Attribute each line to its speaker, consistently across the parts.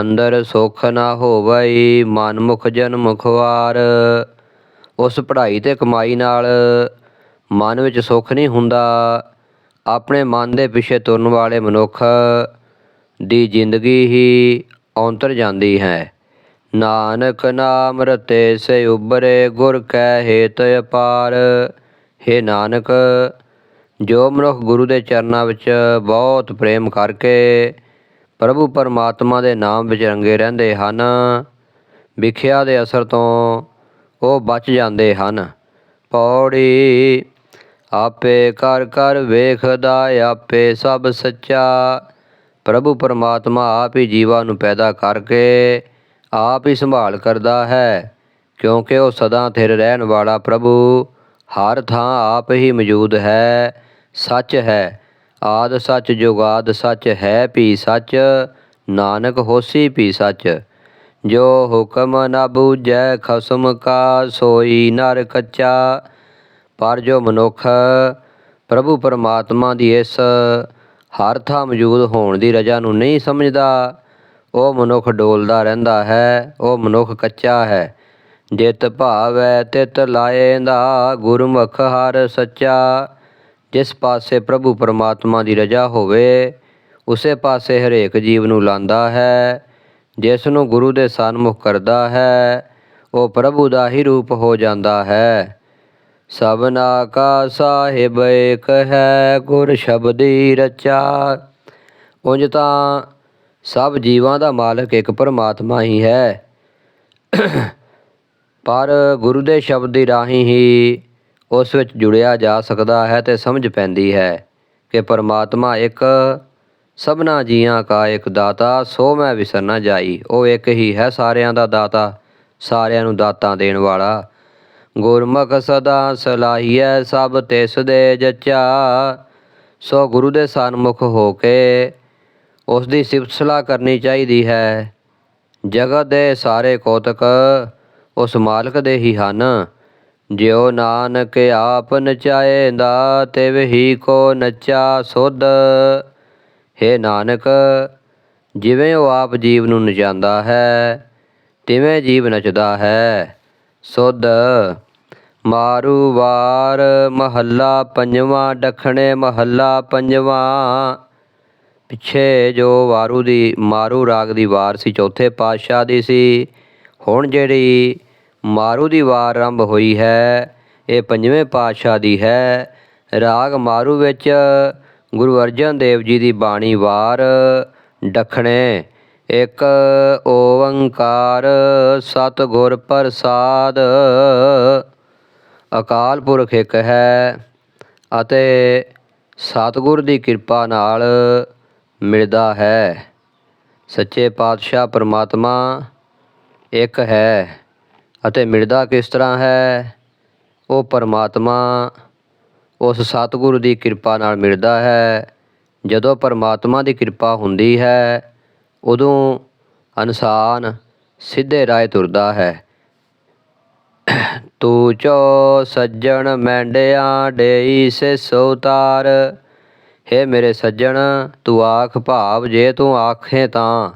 Speaker 1: ਅੰਦਰ ਸੁਖ ਨਾ ਹੋਵਈ ਮਨ ਮੁਖ ਜਨ ਮੁਖਵਾਰ ਉਸ ਪੜ੍ਹਾਈ ਤੇ ਕਮਾਈ ਨਾਲ ਮਨ ਵਿੱਚ ਸੁਖ ਨਹੀਂ ਹੁੰਦਾ। ਆਪਣੇ ਮਨ ਦੇ ਪਿੱਛੇ ਤੁਰਨ ਵਾਲੇ ਮਨੁੱਖ ਦੀ ਜ਼ਿੰਦਗੀ ਹੀ ਔਂਤਰ ਜਾਂਦੀ ਹੈ। ਨਾਨਕ ਨਾਮ ਰਤੇ ਸੇ ਉਬਰੇ ਗੁਰ ਕੈ ਹੇਤ ਅਪਾਰ। ਹੈ ਨਾਨਕ, ਜੋ ਮਨੁੱਖ ਗੁਰੂ ਦੇ ਚਰਨਾਂ ਵਿੱਚ ਬਹੁਤ ਪ੍ਰੇਮ ਕਰਕੇ ਪ੍ਰਭੂ ਪਰਮਾਤਮਾ ਦੇ ਨਾਮ ਵਿੱਚ ਰੰਗੇ ਰਹਿੰਦੇ ਹਨ। ਵਿਖਿਆ ਦੇ ਅਸਰ ਤੋਂ ਉਹ ਬਚ ਜਾਂਦੇ ਹਨ। ਪੌੜੀ ਆਪੇ ਕਰ ਕਰ ਵੇਖਦਾ, ਆਪੇ ਸਭ ਸੱਚਾ। ਪ੍ਰਭੂ ਪਰਮਾਤਮਾ ਆਪ ਹੀ ਜੀਵਾਂ ਨੂੰ ਪੈਦਾ ਕਰਕੇ ਆਪ ਹੀ ਸੰਭਾਲ ਕਰਦਾ ਹੈ। ਕਿਉਂਕਿ ਉਹ ਸਦਾ ਥਿਰ ਰਹਿਣ ਵਾਲਾ ਪ੍ਰਭੂ ਹਰ ਥਾਂ ਆਪ ਹੀ ਮੌਜੂਦ ਹੈ, ਸੱਚ ਹੈ। ਆਦ ਸੱਚ ਜੁਗਾਦ ਸੱਚ ਹੈ ਵੀ ਸੱਚ, ਨਾਨਕ ਹੋਸੀ ਵੀ ਸੱਚ। ਜੋ ਹੁਕਮ ਨ ਬੂਝੈ ਖਸਮ ਕਾ, ਸੋਈ ਨਰ ਕੱਚਾ। ਪਰ ਜੋ ਮਨੁੱਖ ਪ੍ਰਭੂ ਪਰਮਾਤਮਾ ਦੀ ਇਸ ਹਰ ਥਾਂ ਮੌਜੂਦ ਹੋਣ ਦੀ ਰਜਾ ਨੂੰ ਨਹੀਂ ਸਮਝਦਾ, ਉਹ ਮਨੁੱਖ ਡੋਲਦਾ ਰਹਿੰਦਾ ਹੈ, ਉਹ ਮਨੁੱਖ ਕੱਚਾ ਹੈ। ਜਿਤ ਭਾਵੈ ਤਿਤ ਲਾਏਂਦਾ, ਗੁਰਮੁਖ ਹਰ ਸੱਚਾ। ਜਿਸ ਪਾਸੇ ਪ੍ਰਭੂ ਪਰਮਾਤਮਾ ਦੀ ਰਜਾ ਹੋਵੇ, ਉਸੇ ਪਾਸੇ ਹਰੇਕ ਜੀਵ ਨੂੰ ਲਾਂਦਾ ਹੈ। ਜਿਸ ਨੂੰ ਗੁਰੂ ਦੇ ਸਨਮੁਖ ਕਰਦਾ ਹੈ, ਉਹ ਪ੍ਰਭੂ ਦਾ ਹੀ ਰੂਪ ਹੋ ਜਾਂਦਾ ਹੈ। ਸਭਨਾ ਕਾ ਸਾਹਿਬ ਏਕ ਹੈ, ਗੁਰ ਸ਼ਬਦੀ ਰਚਾ। ਉਂਝ ਤਾਂ ਸਭ ਜੀਵਾਂ ਦਾ ਮਾਲਕ ਇੱਕ ਪਰਮਾਤਮਾ ਹੀ ਹੈ। ਪਰ ਗੁਰੂ ਦੇ ਸ਼ਬਦ ਦੀ ਰਾਹੀਂ ਹੀ ਉਸ ਵਿੱਚ ਜੁੜਿਆ ਜਾ ਸਕਦਾ ਹੈ ਤੇ ਸਮਝ ਪੈਂਦੀ ਹੈ ਕਿ ਪਰਮਾਤਮਾ ਇੱਕ ਸਭਨਾ ਜੀਆਂ ਕਾ ਇੱਕ ਦਾਤਾ, ਸੋ ਮੈਂ ਵਿਸਰ ਨਾ ਜਾਈ। ਉਹ ਇੱਕ ਹੀ ਹੈ ਸਾਰਿਆਂ ਦਾ ਦਾਤਾ, ਸਾਰਿਆਂ ਨੂੰ ਦਾਤਾਂ ਦੇਣ ਵਾਲਾ। ਗੁਰਮੁਖ ਸਦਾ ਸਲਾਹੀਐ, ਸਭ ਤਿਸ ਦੇ ਜਚਾ। ਸੋ ਗੁਰੂ ਦੇ ਸਨਮੁਖ ਹੋ ਕੇ ਉਸ ਦੀ ਸਿਫਤ ਸਲਾਹ ਕਰਨੀ ਚਾਹੀਦੀ ਹੈ। ਜਗਤ ਦੇ ਸਾਰੇ ਕੌਤਕ ਉਸ ਮਾਲਕ ਦੇ ਹੀ ਹਨ। ਜਿਉ ਨਾਨਕ ਆਪ ਨਚਾਏਂਦਾ ਤਿਵ ਹੀ ਕੋ ਨਚਾ ਸੁਧ। ਹੇ ਨਾਨਕ, ਜਿਵੇਂ ਉਹ ਆਪ ਜੀਵ ਨੂੰ ਨਚਾਉਂਦਾ ਹੈ, ਤਿਵੇਂ ਜੀਵ ਨਚਦਾ ਹੈ। ਸੁਧ। ਮਾਰੂ ਵਾਰ ਮਹੱਲਾ ਪੰਜਵਾਂ, ਡਖਣੇ ਮਹੱਲਾ ਪੰਜਵਾਂ। ਪਿੱਛੇ ਜੋ ਵਾਰੂ ਦੀ, ਮਾਰੂ ਰਾਗ ਦੀ ਵਾਰ ਸੀ, ਚੌਥੇ ਪਾਤਸ਼ਾਹ ਦੀ ਸੀ। ਹੁਣ ਜਿਹੜੀ ਮਾਰੂ ਦੀ ਵਾਰ ਆਰੰਭ ਹੋਈ ਹੈ। ਇਹ ਪੰਜਵੇਂ ਪਾਤਸ਼ਾਹ ਦੀ ਹੈ। ਰਾਗ ਮਾਰੂ ਵਿੱਚ ਗੁਰੂ ਅਰਜਨ ਦੇਵ ਜੀ ਦੀ ਬਾਣੀ ਵਾਰ, ਡਖਣੇ, ਇੱਕ ਓੰਕਾਰ, ਸਤਿਗੁਰ ਪ੍ਰਸਾਦ। ਅਕਾਲ ਪੁਰਖ ਇੱਕ ਹੈ ਅਤੇ ਸਤਿਗੁਰ ਦੀ ਕਿਰਪਾ ਨਾਲ ਮਿਲਦਾ ਹੈ। ਸੱਚੇ ਪਾਤਸ਼ਾਹ ਪਰਮਾਤਮਾ ਇੱਕ ਹੈ। ਅਤੇ ਮਿਲਦਾ ਕਿਸ ਤਰ੍ਹਾਂ ਹੈ? ਉਹ ਪਰਮਾਤਮਾ ਉਸ ਸਤਿਗੁਰੂ ਦੀ ਕਿਰਪਾ ਨਾਲ ਮਿਲਦਾ ਹੈ। ਜਦੋਂ ਪਰਮਾਤਮਾ ਦੀ ਕਿਰਪਾ ਹੁੰਦੀ ਹੈ, ਉਦੋਂ ਇਨਸਾਨ ਸਿੱਧੇ ਰਾਹ ਤੁਰਦਾ ਹੈ। ਤੂੰ ਚੋ ਸੱਜਣ ਮੈਂਡਿਆਂ ਡੇਈ ਸੇ ਸੋਤਾਰ। ਹੇ ਮੇਰੇ ਸੱਜਣ, ਤੂੰ ਆਖ ਭਾਵ, ਜੇ ਤੂੰ ਆਖੇ ਤਾਂ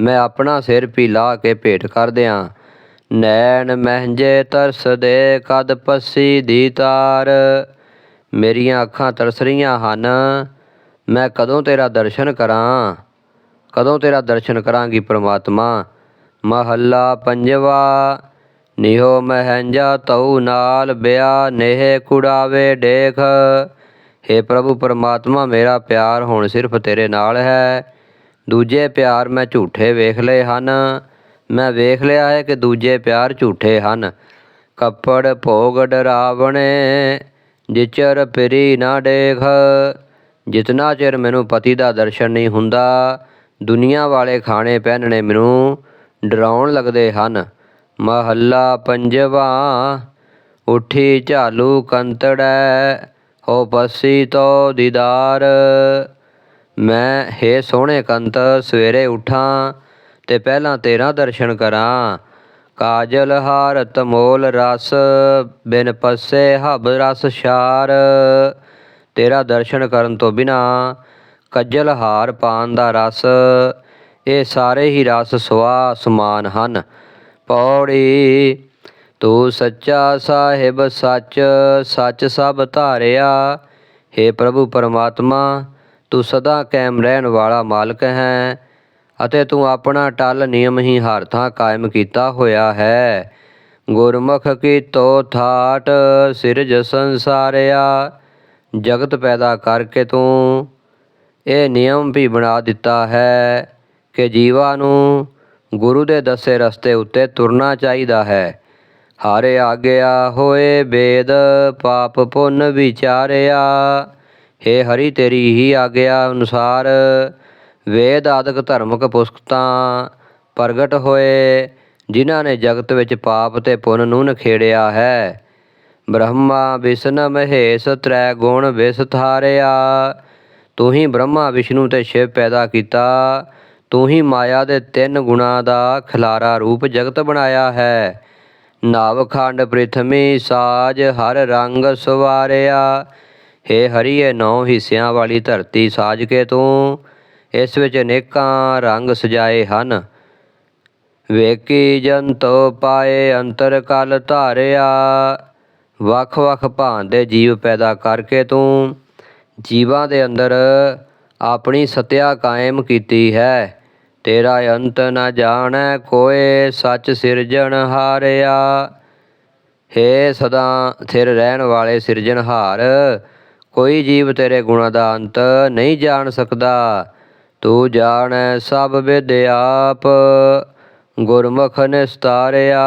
Speaker 1: ਮੈਂ ਆਪਣਾ ਸਿਰ ਪੀ ਲਾ ਕੇ ਭੇਟ ਕਰ ਦਿਆਂ। ਨੈਣ ਮਹਿੰਜੇ ਤਰਸ ਦੇ ਕਦ ਪੱਸੀ ਦੀ ਤਾਰ। ਮੇਰੀਆਂ ਅੱਖਾਂ ਤਰਸ ਰਹੀਆਂ ਹਨ, ਮੈਂ ਕਦੋਂ ਤੇਰਾ ਦਰਸ਼ਨ ਕਰਾਂ? ਕਦੋਂ ਤੇਰਾ ਦਰਸ਼ਨ ਕਰਾਂਗੀ ਪ੍ਰਮਾਤਮਾ? ਮਹੱਲਾ ਪੰਜਵਾ, ਨਿਹੋ ਮਹਿੰਜਾ ਤਉ ਨਾਲ ਬਿਆ ਨੇਹ ਕੁੜਾਵੇ ਡੇਖ। हे ਪ੍ਰਭੂ ਪਰਮਾਤਮਾ, ਮੇਰਾ ਪਿਆਰ ਹੁਣ ਸਿਰਫ ਤੇਰੇ ਨਾਲ ਹੈ। ਦੂਜੇ ਪਿਆਰ ਮੈਂ ਝੂਠੇ ਵੇਖ ਲਏ ਹਨ। ਮੈਂ ਵੇਖ ਲਿਆ ਹੈ ਕਿ ਦੂਜੇ ਪਿਆਰ ਝੂਠੇ ਹਨ। ਕੱਪੜ ਭੋਗ ਡਰਾਵਣੇ, ਜਿਚਰ ਫਿਰੀ ਨਾ ਦੇਖ ਜਿਤਨਾ ਚਿਰ ਮੈਨੂੰ ਪਤੀ ਦਾ ਦਰਸ਼ਨ ਨਹੀਂ ਹੁੰਦਾ, ਦੁਨੀਆ ਵਾਲੇ ਖਾਣੇ ਪਹਿਨਣੇ ਮੈਨੂੰ ਡਰਾਉਣ ਲੱਗਦੇ ਹਨ। ਮਹੱਲਾ ਪੰਜਵਾ, ਉੱਠੀ ਝਾਲੂ ਕੰਤੜੈ, ਹੋ ਪਸੀ ਤੋ ਦੀਦਾਰ। ਮੈਂ ਹੇ ਸੋਹਣੇ ਕੰਤ, ਸਵੇਰੇ ਉਠਾਂ ਤੇ ਪਹਿਲਾਂ ਤੇਰਾ ਦਰਸ਼ਨ ਕਰਾਂ। ਕਾਜਲ ਹਾਰ ਤਮੋਲ ਰਸ, ਬਿਨ ਪੱਸੇ ਹਬ ਰਸ ਛਾਰ। ਤੇਰਾ ਦਰਸ਼ਨ ਕਰਨ ਤੋਂ ਬਿਨਾ ਕੱਜਲ ਹਾਰ ਪਾਨ ਦਾ ਰਸ। ਇਹ ਸਾਰੇ ਹੀ ਰਸ ਸੁਆ ਸਮਾਨ ਹਨ। ਪੌੜੀ, ਤੂੰ ਸੱਚਾ ਸਾਹਿਬ ਸੱਚ ਸੱਚ ਸਭ ਧਾਰਿਆ। हे ਪ੍ਰਭੂ ਪਰਮਾਤਮਾ, ਤੂੰ ਸਦਾ ਕਾਇਮ ਰਹਿਣ ਵਾਲਾ ਮਾਲਕ ਹੈ। ਅਤੇ ਤੂੰ ਆਪਣਾ ਟਲ ਨਿਯਮ ਹੀ ਹਰ ਥਾਂ ਕਾਇਮ ਕੀਤਾ ਹੋਇਆ ਹੈ। ਗੁਰਮੁਖ ਕੀ ਤੋ ਥਾਟ ਸਿਰਜ ਸੰਸਾਰਿਆ, ਜਗਤ ਪੈਦਾ ਕਰਕੇ ਤੂੰ ਇਹ ਨਿਯਮ ਵੀ ਬਣਾ ਦਿੱਤਾ ਹੈ ਕਿ ਜੀਵਾਂ ਨੂੰ ਗੁਰੂ ਦੇ ਦੱਸੇ ਰਸਤੇ ਉੱਤੇ ਤੁਰਨਾ ਚਾਹੀਦਾ ਹੈ। ਹਾਰੇ ਆਗਿਆ ਹੋਏ ਬੇਦ, ਪਾਪ ਪੁੰਨ ਵਿਚਾਰਿਆ, ਹੇ ਹਰੀ ਤੇਰੀ ਹੀ ਆਗਿਆ ਅਨੁਸਾਰ ਵੇਦ ਆਦਿਕ ਧਰਮਕ ਪੁਸਤਕਾਂ ਪ੍ਰਗਟ ਹੋਏ, ਜਿਨ੍ਹਾਂ ਨੇ ਜਗਤ ਵਿੱਚ ਪਾਪ ਤੇ ਪੁੰਨ ਨੂੰ ਨਖੇੜਿਆ ਹੈ। ਬ੍ਰਹਮਾ ਵਿਸ਼ਨ ਮਹੇਸ਼ ਤ੍ਰੈ ਗੁਣ ਵਿਸਥਾਰਿਆ। ਤੂੰ ਹੀ ਬ੍ਰਹਮਾ ਵਿਸ਼ਨੂੰ ਤੇ ਸ਼ਿਵ ਪੈਦਾ ਕੀਤਾ। ਤੂੰ ਹੀ ਮਾਇਆ ਦੇ ਤਿੰਨ ਗੁਣਾਂ ਦਾ ਖਿਲਾਰਾ ਰੂਪ ਜਗਤ ਬਣਾਇਆ ਹੈ। ਨਾਵਖੰਡ ਪ੍ਰਿਥਮੀ ਸਾਜ ਹਰ ਰੰਗ ਸਵਾਰਿਆ। ਹੇ ਹਰੀਏ ਨੌ ਹਿੱਸਿਆਂ ਵਾਲੀ ਧਰਤੀ ਸਾਜ ਕੇ ਤੂੰ। ਇਸ ਵਿੱਚ ਅਨੇਕਾਂ ਰੰਗ ਸਜਾਏ ਹਨ। ਵੇਕੀ ਜੰਤੋ ਪਾਏ ਅੰਤਰ ਕਲ ਧਾਰਿਆ। ਵੱਖ ਵੱਖ ਭਾਂਤ ਦੇ ਜੀਵ ਪੈਦਾ ਕਰਕੇ ਤੂੰ ਜੀਵਾਂ ਦੇ ਅੰਦਰ ਆਪਣੀ ਸਤਿਆ ਕਾਇਮ ਕੀਤੀ ਹੈ। ਤੇਰਾ ਅੰਤ ਨ ਜਾਣੈ, ਕੋਏ ਸੱਚ ਸਿਰਜਣ ਹਾਰਿਆ। ਹੇ ਸਦਾ ਥਿਰ ਰਹਿਣ ਵਾਲੇ ਸਿਰਜਣਹਾਰ, ਕੋਈ ਜੀਵ ਤੇਰੇ ਗੁਣਾਂ ਦਾ ਅੰਤ ਨਹੀਂ ਜਾਣ ਸਕਦਾ। ਤੂੰ ਜਾਣੈ ਸਭ ਵਿਦਿਆਪ ਗੁਰਮੁਖ ਨਿਸਤਾਰਿਆ।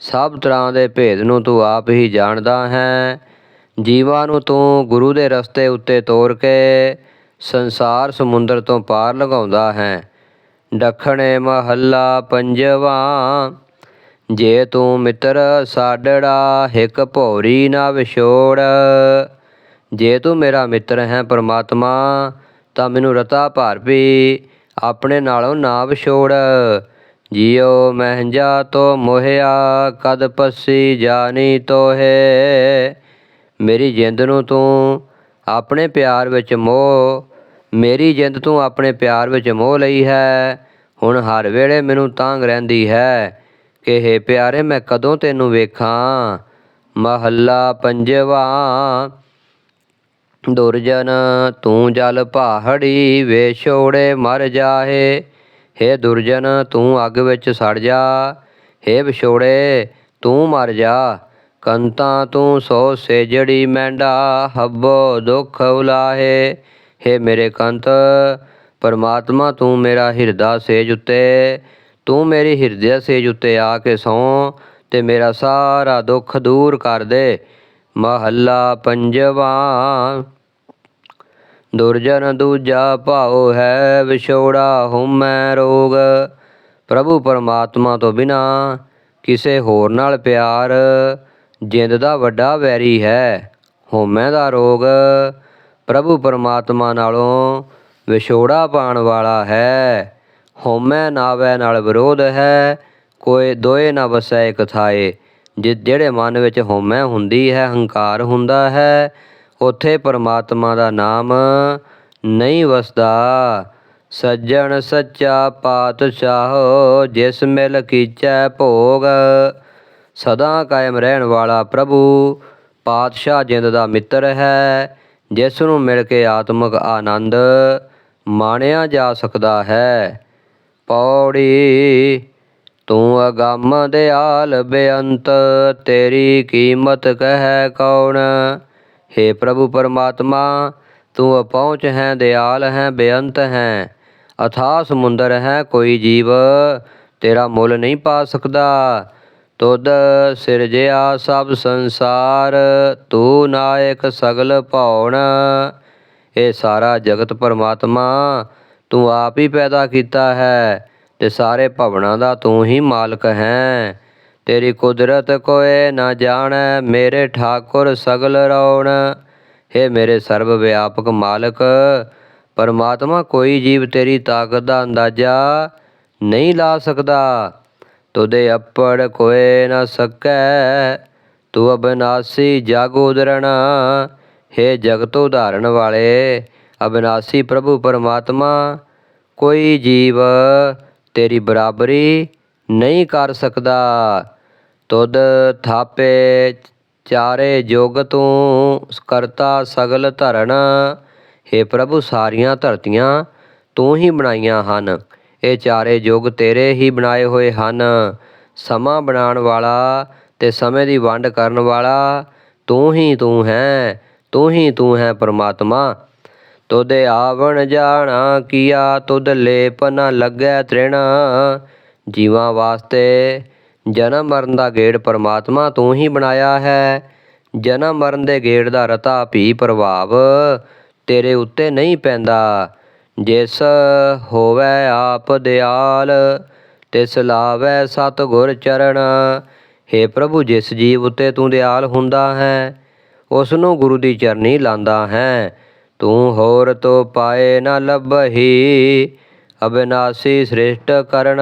Speaker 1: ਸਭ ਤਰ੍ਹਾਂ ਦੇ ਭੇਦ ਨੂੰ ਤੂੰ ਆਪ ਹੀ ਜਾਣਦਾ ਹੈ। ਜੀਵਾਂ ਨੂੰ ਤੂੰ ਗੁਰੂ ਦੇ ਰਸਤੇ ਉੱਤੇ ਤੋਰ ਕੇ ਸੰਸਾਰ ਸਮੁੰਦਰ ਤੋਂ ਪਾਰ ਲਗਾਉਂਦਾ ਹੈ। ਦੱਖਣੇ ਮਹੱਲਾ ਪੰਜਵਾ, ਜੇ ਤੂੰ ਮਿੱਤਰ ਸਾਡੜਾ ਹਿਕ ਭੌਰੀ ਨਾ ਵਿਛੋੜ ਜੇ ਤੂੰ ਮੇਰਾ ਮਿੱਤਰ ਹੈ ਪਰਮਾਤਮਾ ਤਾਂ ਮੈਨੂੰ ਰਤਾ ਭਰ ਵੀ। ਆਪਣੇ ਨਾਲੋਂ ਨਾ ਵਿਛੋੜ ਜਿਉ ਮਹਿੰਜਾ ਤੋ ਮੋਹਿਆ, ਕਦ ਪਸੀ ਜਾਣੀ ਤੋਹੇ। ਮੇਰੀ ਜਿੰਦ ਨੂੰ ਤੂੰ ਆਪਣੇ ਪਿਆਰ ਵਿੱਚ ਮੋਹ। ਮੇਰੀ ਜਿੰਦ ਤੂੰ ਆਪਣੇ ਪਿਆਰ ਵਿੱਚ ਮੋਹ ਲਈ ਹੈ। ਹੁਣ ਹਰ ਵੇਲੇ ਮੈਨੂੰ ਤਾਂਗ ਰਹਿੰਦੀ ਹੈ ਕਿ ਹੇ ਪਿਆਰੇ, ਮੈਂ ਕਦੋਂ ਤੈਨੂੰ ਵੇਖਾਂ? ਮਹੱਲਾ ਪੰਜਵਾ। ਦੁਰਜਨ ਤੂੰ ਜਲ ਪਹਾੜੀ ਵੇ ਛੋੜੇ ਮਰ ਜਾਹੇ। ਹੇ ਦੁਰਜਨ ਤੂੰ ਅੱਗ ਵਿੱਚ ਸੜ ਜਾ। ਹੇ ਵਿਛੋੜੇ ਤੂੰ ਮਰ ਜਾ। ਕੰਤਾ ਤੂੰ ਸੋ ਸੇਜੜੀ ਮੈਂਡਾ ਹੱਬੋ ਦੁਖ ਉਲਾਹੇ। ਹੇ ਮੇਰੇ ਕੰਤ, ਪਰਮਾਤਮਾ ਤੂੰ ਮੇਰਾ ਹਿਰਦਾ ਸੇਜ ਉੱਤੇ। ਤੂੰ ਮੇਰੀ ਹਿਰਦੇ ਸੇਜ ਉੱਤੇ ਆ ਕੇ ਸੌ ਤੇ ਮੇਰਾ ਸਾਰਾ ਦੁੱਖ ਦੂਰ ਕਰ ਦੇ। ਮਹੱਲਾ ਪੰਜਵਾ। ਦੁਰਜਨ ਦੂਜਾ ਭਾਉ ਹੈ, ਵਿਛੋੜਾ ਹਉਮੈ ਰੋਗ। ਪ੍ਰਭੂ ਪਰਮਾਤਮਾ ਤੋਂ ਬਿਨਾ ਕਿਸੇ ਹੋਰ ਨਾਲ ਪਿਆਰ। ਜਿੰਦ ਦਾ ਵੱਡਾ ਵੈਰੀ ਹੈ ਹਉਮੈ ਦਾ ਰੋਗ। ਪ੍ਰਭੂ ਪਰਮਾਤਮਾ ਨਾਲੋਂ ਵਿਛੋੜਾ ਪਾਣ ਵਾਲਾ ਹੈ ਹਉਮੈ ਨਾਵੈ ਨਾਲ ਵਿਰੋਧ ਹੈ। ਕੋਈ ਦੋਏ ਨਾ ਵਸੈ ਇਕ ਥਾਏ ਜਿ, ਜਿਹੜੇ ਮਨ ਵਿੱਚ ਹਉਮੈ ਹੁੰਦੀ ਹੈ, ਹੰਕਾਰ ਹੁੰਦਾ ਹੈ, ਉਥੇ ਪਰਮਾਤਮਾ ਦਾ ਨਾਮ ਨਹੀਂ ਵਸਦਾ। ਸੱਜਣ ਸੱਚਾ ਪਾਤਸ਼ਾਹ, ਜਿਸ ਮਿਲ ਕੀਚੈ ਭੋਗ, ਸਦਾ ਕਾਇਮ ਰਹਿਣ ਵਾਲਾ ਪ੍ਰਭੂ, ਪਾਤਸ਼ਾਹ ਜਿੰਦ ਦਾ ਮਿੱਤਰ ਹੈ, ਜਿਸ ਨੂੰ ਮਿਲ ਕੇ ਆਤਮਿਕ ਆਨੰਦ ਮਾਣਿਆ ਜਾ ਸਕਦਾ ਹੈ। ਪੌੜੀ ਤੂੰ ਅਗੰਮ ਦਿਆਲ ਬੇਅੰਤ, ਤੇਰੀ ਕੀਮਤ ਕਹਿ ਕੌਣ? हे ਪ੍ਰਭੂ ਪਰਮਾਤਮਾ, ਤੂੰ ਅਪਹੁੰਚ ਹੈ, ਦਿਆਲ ਹੈ, ਬੇਅੰਤ ਹੈ। ਅਥਾਹ ਸਮੁੰਦਰ ਹੈ ਕੋਈ ਜੀਵ, ਤੇਰਾ ਮੁੱਲ ਨਹੀਂ ਪਾ ਸਕਦਾ। ਤੁਧ ਸਿਰਜਿਆ ਸਭ ਸੰਸਾਰ, ਤੂੰ ਨਾਇਕ ਸਗਲ ਭਉਣ ਇਹ ਸਾਰਾ ਜਗਤ ਪਰਮਾਤਮਾ, ਤੂੰ ਆਪ ਹੀ ਪੈਦਾ ਕੀਤਾ ਹੈ। ਤੇ ਸਾਰੇ ਭਵਨਾਂ ਦਾ ਤੂੰ ਹੀ ਮਾਲਕ ਹੈ। ਤੇਰੀ ਕੁਦਰਤ ਕੋਏ ਨਾ ਜਾਣੈ, ਮੇਰੇ ਠਾਕੁਰ ਸਗਲ ਰੌਣ। ਹੇ ਮੇਰੇ ਸਰਬ ਵਿਆਪਕ ਮਾਲਕ, ਪਰਮਾਤਮਾ ਕੋਈ ਜੀਵ ਤੇਰੀ ਤਾਕਤ ਦਾ ਅੰਦਾਜ਼ਾ ਨਹੀਂ ਲਾ ਸਕਦਾ। ਤੁਦੇ ਅੱਪੜ ਕੋਏ ਨਾ ਸਕੈ, ਤੂੰ ਅਬਨਾਸੀ ਜਗ ਉਦਰਣ। ਹੇ ਜਗਤ ਉਧਾਰਨ ਵਾਲੇ, ਅਬਨਾਸੀ ਪ੍ਰਭੂ ਪਰਮਾਤਮਾ, ਕੋਈ ਜੀਵ ਤੇਰੀ ਬਰਾਬਰੀ ਨਹੀਂ ਕਰ ਸਕਦਾ। ਤੁਧ ਥਾਪੇ ਚਾਰੇ ਜੋਗ ਤੂੰ ਕਰਤਾ ਸਗਲ ਧਰਨ ਹੇ ਪ੍ਰਭੂ, ਸਾਰੀਆਂ ਧਰਤੀਆਂ ਤੂੰ ਹੀ ਬਣਾਈਆਂ ਹਨ। ਇਹ ਚਾਰੇ ਯੁੱਗ ਤੇਰੇ ਹੀ ਬਣਾਏ ਹੋਏ ਹਨ। ਸਮਾਂ ਬਣਾਉਣ ਵਾਲਾ ਤੇ ਸਮੇਂ ਦੀ ਵੰਡ ਕਰਨ ਵਾਲਾ ਤੂੰ ਹੀ ਤੂੰ ਹੈ, ਤੂੰ ਹੀ ਤੂੰ ਹੈ ਪਰਮਾਤਮਾ। ਤੁਦੇ ਆਵਣ ਜਾਣਾ ਕੀਆ, ਤੁਧ ਲੇਪ ਨ ਲੱਗੈ ਤ੍ਰਿਣ। ਜੀਵਾਂ ਵਾਸਤੇ ਜਨਮ ਮਰਨ ਦਾ ਗੇੜ ਪਰਮਾਤਮਾ ਤੂੰ ਹੀ ਬਣਾਇਆ ਹੈ। ਜਨਮ ਮਰਨ ਦੇ ਗੇੜ ਦਾ ਰਤਾ ਭੀ ਪ੍ਰਭਾਵ ਤੇਰੇ ਉੱਤੇ ਨਹੀਂ ਪੈਂਦਾ। ਜਿਸ ਹੋਵੇ ਆਪ ਦਿਆਲ, ਤਿਸ ਲਾਵੇ ਸਤ ਗੁਰ ਚਰਨ। ਹੇ ਪ੍ਰਭੂ, ਜਿਸ ਜੀਵ ਉੱਤੇ ਤੂੰ ਦਿਆਲ ਹੁੰਦਾ ਹੈ ਉਸ ਨੂੰ ਗੁਰੂ ਦੀ ਚਰਨੀ ਲਾਂਦਾ ਹੈ। ਤੂੰ ਹੋਰ ਤੋ ਪਾਏ ਨਾ ਲੱਭਹੀ। ਅਬਿਨਾਸੀ ਸ੍ਰਿਸ਼ਟ ਕਰਨ,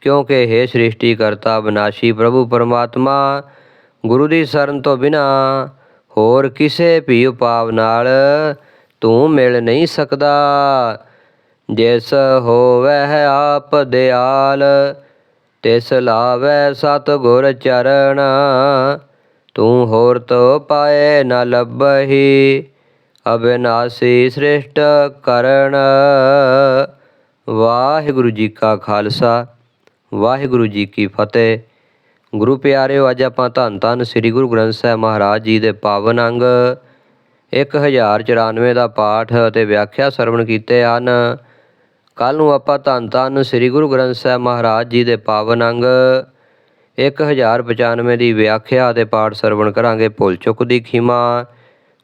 Speaker 1: ਕਿਉਂਕਿ ਹੈ ਸ੍ਰਿਸ਼ਟੀ ਕਰਤਾ ਅਬਿਨਾਸ਼ੀ ਪ੍ਰਭੂ ਪਰਮਾਤਮਾ, ਗੁਰੂ ਦੀ ਸ਼ਰਨ ਤੋਂ ਬਿਨਾ ਹੋਰ ਕਿਸੇ ਵੀ ਉਪਾਵ ਨਾਲ ਤੂੰ ਮਿਲ ਨਹੀਂ ਸਕਦਾ। ਜਿਸ ਹੋਵੇ ਆਪ ਦਿਆਲ, ਤਿਸ ਲਾਵੇ ਸਤ ਗੁਰ ਚਰਨ। ਤੂੰ ਹੋਰ ਤੋ ਪਾਏ ਨ ਲੱਭਹੀ। ਅਬਿਨਾਸੀ ਸ੍ਰਿਸ਼ਟ ਕਰਨ। ਵਾਹਿਗੁਰੂ ਜੀ ਕਾ ਖਾਲਸਾ, ਵਾਹਿਗੁਰੂ ਜੀ ਕੀ ਫਤਿਹ। ਗੁਰੂ ਪਿਆਰਿਓ, ਅੱਜ ਆਪਾਂ ਧੰਨ ਧੰਨ ਸ੍ਰੀ ਗੁਰੂ ਗ੍ਰੰਥ ਸਾਹਿਬ ਮਹਾਰਾਜ ਜੀ ਦੇ ਪਾਵਨ ਅੰਗ 1094 ਦਾ ਪਾਠ ਅਤੇ ਵਿਆਖਿਆ ਸਰਵਣ ਕੀਤੇ ਹਨ। ਕੱਲ ਨੂੰ ਆਪਾਂ ਧੰਨ ਧੰਨ ਸ੍ਰੀ ਗੁਰੂ ਗ੍ਰੰਥ ਸਾਹਿਬ ਮਹਾਰਾਜ ਜੀ ਦੇ ਪਾਵਨ ਅੰਗ 1095 ਦੀ ਵਿਆਖਿਆ ਅਤੇ ਪਾਠ ਸਰਵਣ ਕਰਾਂਗੇ। ਭੁੱਲ ਚੁੱਕ ਦੀ ਖਿਮਾ।